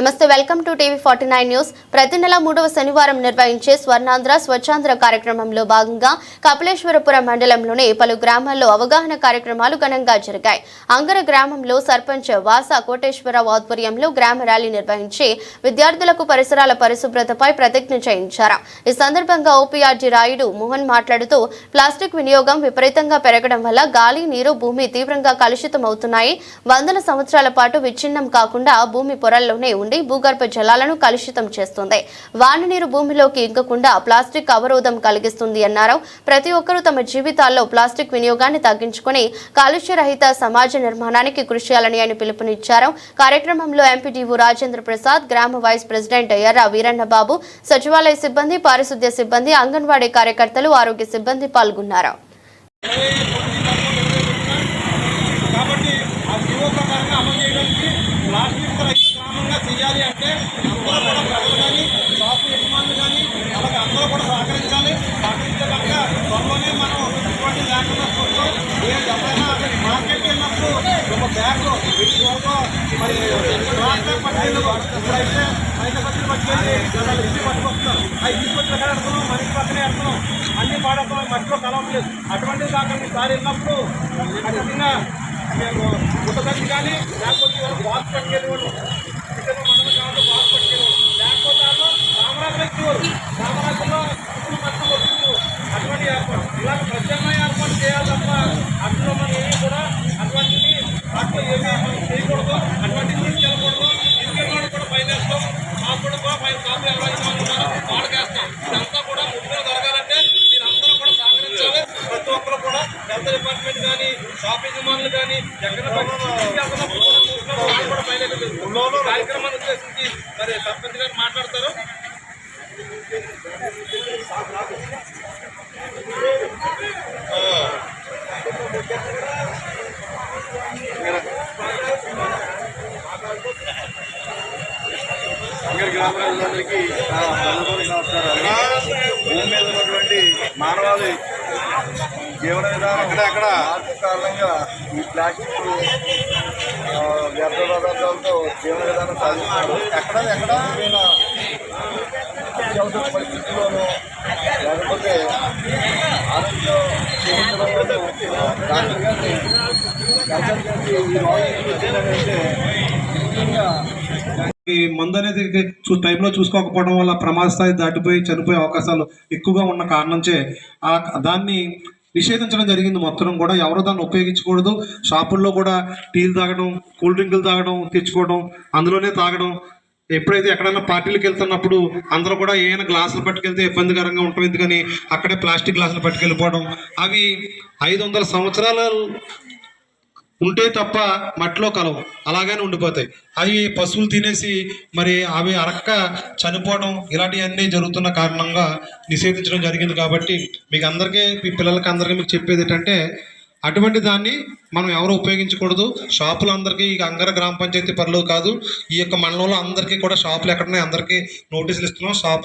నమస్తే welcome to TV forty nine news. ప్రతి నెల మూడవ శనివారం నిర్వహించే స్వర్ణాంధ్ర స్వచ్ఛాంధ్ర కార్యక్రమంలో భాగంగా కపిలేశ్వరపురం మండలంలోని పలు గ్రామాల్లో అవగాహన కార్యక్రమాలు ఘనంగా జరిగాయి. అంగర గ్రామంలో సర్పంచ్ వాస కోటేశ్వరరావు ఆధ్వర్యంలో గ్రామ ర్యాలీ నిర్వహించి విద్యార్థులకు పరిసరాల పరిశుభ్రతపై ప్రతిజ్ఞ చేయించారు. ఈ సందర్భంగా ఓపీఆర్జీ రాయుడు మోహన్ మాట్లాడుతూ ప్లాస్టిక్ వినియోగం విపరీతంగా పెరగడం వల్ల గాలి నీరు భూమి తీవ్రంగా కలుషితమవుతున్నాయి. వందల సంవత్సరాల పాటు విచ్ఛిన్నం కాకుండా భూమి పొరల్లోనే నుండి భూగర్భ జలాలను కలుషితం చేస్తుంది. వాన నీరు భూమిలోకి ఇంకకుండా ప్లాస్టిక్ అవరోధం కలిగిస్తుంది అన్నారు ప్రతి ఒక్కరూ తమ జీవితాల్లో ప్లాస్టిక్ వినియోగాన్ని తగ్గించుకుని కాలుష్య రహిత సమాజ నిర్మాణానికి కృషి చేయాలని ఆయన పిలుపునిచ్చారు. కార్యక్రమంలో ఎంపీడీఓ రాజేంద్ర ప్రసాద్ గ్రామ వైస్ ప్రెసిడెంట్ ఎర్ర వీరన్నబాబు సచివాలయ సిబ్బంది పారిశుద్ధ్య సిబ్బంది అంగన్వాడీ కార్యకర్తలు ఆరోగ్య సిబ్బంది పాల్గొన్నారు కాబట్టి ఆ జీవో ప్రకారంగా అమలు చేయడానికి ప్లాస్టిక్ రహిత గ్రామంగా చేయాలి అంటే అందరూ కూడా ప్రజలు కానీ షాపు యజమానులు కానీ అలాగే అందరూ కూడా సహకరించాలి సహకరించే కనుక త్వరలోనే మనం ఇటువంటి లేకుండా చూస్తాం ఏ ఎవరైనా మార్కెట్కి వెళ్ళినప్పుడు ఒక బ్యాగ్ వీటి వరకు మరి ప్లాస్టిక్ పట్టుకెళ్ళు ఇప్పుడైతే బయట బస్సులు పట్టుకెళ్ళి జనాలు ఇంటికి పట్టుకొస్తున్నారు అవి తీసుకొచ్చి ఎక్కడ పెడుతున్నాం మనిషి పక్కనే పెడుతున్నాం అన్ని పాడవుతున్నాం మట్టిలో కలవట్లేదు అటువంటిది కాకుండా ఈసారి వెళ్ళినప్పుడు ఖచ్చితంగా మేము పుట్టదగ్గి కానీ లేకపోతే ఇవాళ బాక్స్ పట్టుకెళ్ళేవాళ్ళు కూడా ఎవరైతే ఉన్నారో ఇదంతా కూడా ముందుగా జరగాలంటే మీరందరూ కూడా సహకరించాలి ప్రతి ఒక్కరు కూడా హెల్త్ డిపార్ట్మెంట్ కానీ షాపింగ్ యజమానులు కానీ ఎక్కడ కార్యక్రమాన్ని ఉద్దేశించి మరి హృదయపూర్వక నమస్కారాలు భూమి మీద ఉన్నటువంటి మానవాళి జీవన విధానం అక్కడ అక్కడ మార్పు కారణంగా ఈ ప్లాస్టిక్ వ్యర్థ పదార్థాలతో జీవన విధానం సాధిస్తున్నారు. ఎక్కడ ఎక్కడ? అత్యవసర పరిస్థితుల్లోనూ లేకపోతే ఆరోగ్యం డాక్టర్ గారిని కన్సల్ట్ చేసి ఈ ముఖ్యంగా ఈ మందు అనేది చూ టైంలో చూసుకోకపోవడం వల్ల ప్రమాద స్థాయి దాటిపోయి చనిపోయే అవకాశాలు ఎక్కువగా ఉన్న కారణంచే ఆ దాన్ని నిషేధించడం జరిగింది మొత్తం కూడా. ఎవరు దాన్ని ఉపయోగించకూడదు. షాపుల్లో కూడా టీలు తాగడం కూల్ డ్రింకులు తాగడం తెచ్చుకోవడం అందులోనే తాగడం. ఎప్పుడైతే ఎక్కడైనా పార్టీలకు వెళ్తున్నప్పుడు అందరూ కూడా ఏమైనా గ్లాసులు పట్టుకెళ్తే ఇబ్బందికరంగా ఉంటుంది ఎందుకని? అక్కడే ప్లాస్టిక్ గ్లాసులు పట్టుకెళ్ళిపోవడం. అవి ఐదు వందల సంవత్సరాల ఉంటే తప్ప మట్టిలో కలవు. అలాగనే ఉండిపోతాయి. అవి పశువులు తినేసి మరి అవి అరక్క చనిపోవడం ఇలాంటివన్నీ జరుగుతున్న కారణంగా నిషేధించడం జరిగింది కాబట్టి మీకు అందరికీ మీ పిల్లలకి అందరికీ మీకు చెప్పేది ఏంటంటే అటువంటి దాన్ని మనం ఎవరు ఉపయోగించకూడదు. షాపులు అందరికీ ఈ అంగర గ్రామ పంచాయతీ పరిలో కాదు ఈ యొక్క మండలంలో అందరికీ కూడా షాపులు ఎక్కడున్నాయి అందరికీ నోటీసులు ఇస్తున్నాం. షాపు